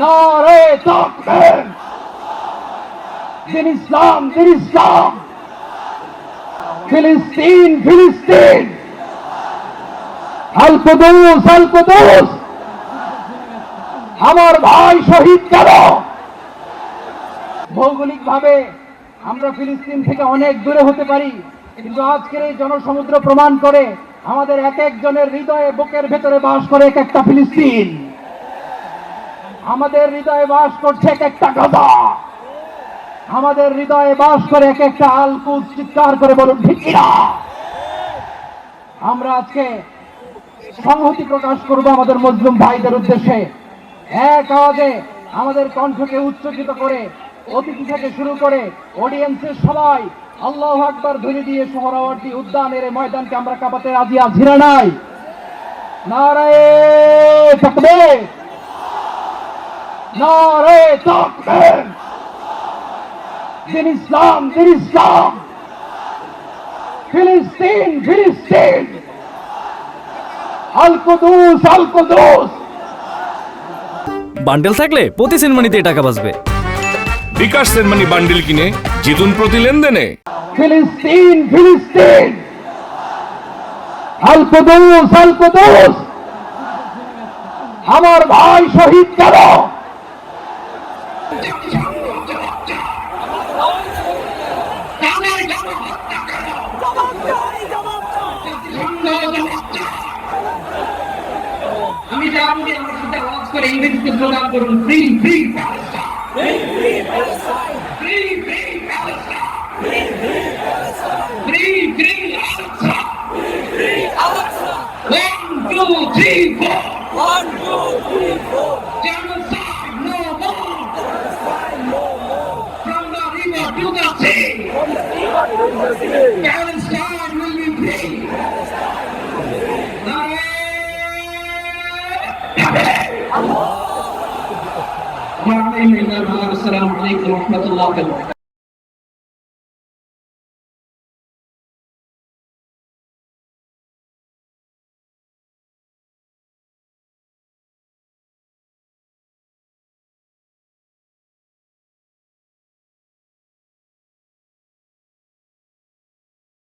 নারে তাকবীর। দিন ইসলাম দিন ইসলাম। ফিলিস্তিন ফিলিস্তিন। আমার ভাই শহীদ কেন? ভৌগোলিক ভাবে আমরা ফিলিস্তিন থেকে অনেক দূরে হতে পারি, কিন্তু আজকের এই জনসমুদ্র প্রমাণ করে আমাদের এক একজনের হৃদয়ে বুকের ভেতরে বাস করে এক একটা ফিলিস্তিন। আমাদের হৃদয়ে বাস করছে এক একটা গাজা। আমাদের হৃদয়ে বাস করে এক একটা আলকুদ চিৎকার করে বলুন কিনা? আমরা আজকে সংহতি প্রকাশ করব আমাদের মুসলিম ভাইদের উদ্দেশ্যে। এক আওয়াজে আমাদের কণ্ঠকে উচ্চকিত করে, অতিথি থেকে শুরু করে অডিয়েন্সের সবাই আল্লাহ আকবার ধরে দিয়ে সোহরাওয়ার্দী উদ্যানের ময়দানকে আমরা কাঁপাতে রাজি না নাই? নারায়ে নারে তাকবীর। দিন ইসলাম দিন ইসলাম। ফিলিস্তিন ফিলিস্তিন। আল কুদুস আল কুদুস। বান্ডেল থাকলে প্রতি সিনেমানিতে টাকা বাঁচবে। বিকাশ সেনমানি বান্ডিল কিনে জিতুন প্রতি লেনদেনে। ফিলিস্তিন ফিলিস্তিন। আল কুদুস আল কুদুস। আমার ভাই শহীদ কেন? আমি চাবো যে আমার সাথে আওয়াজ করে ইংরেজিতে স্লোগান করুন free free One, two, three, four. One, two, three, four. Genocide You will see. Palestine will be free. السلام عليكم ورحمة الله وبركاته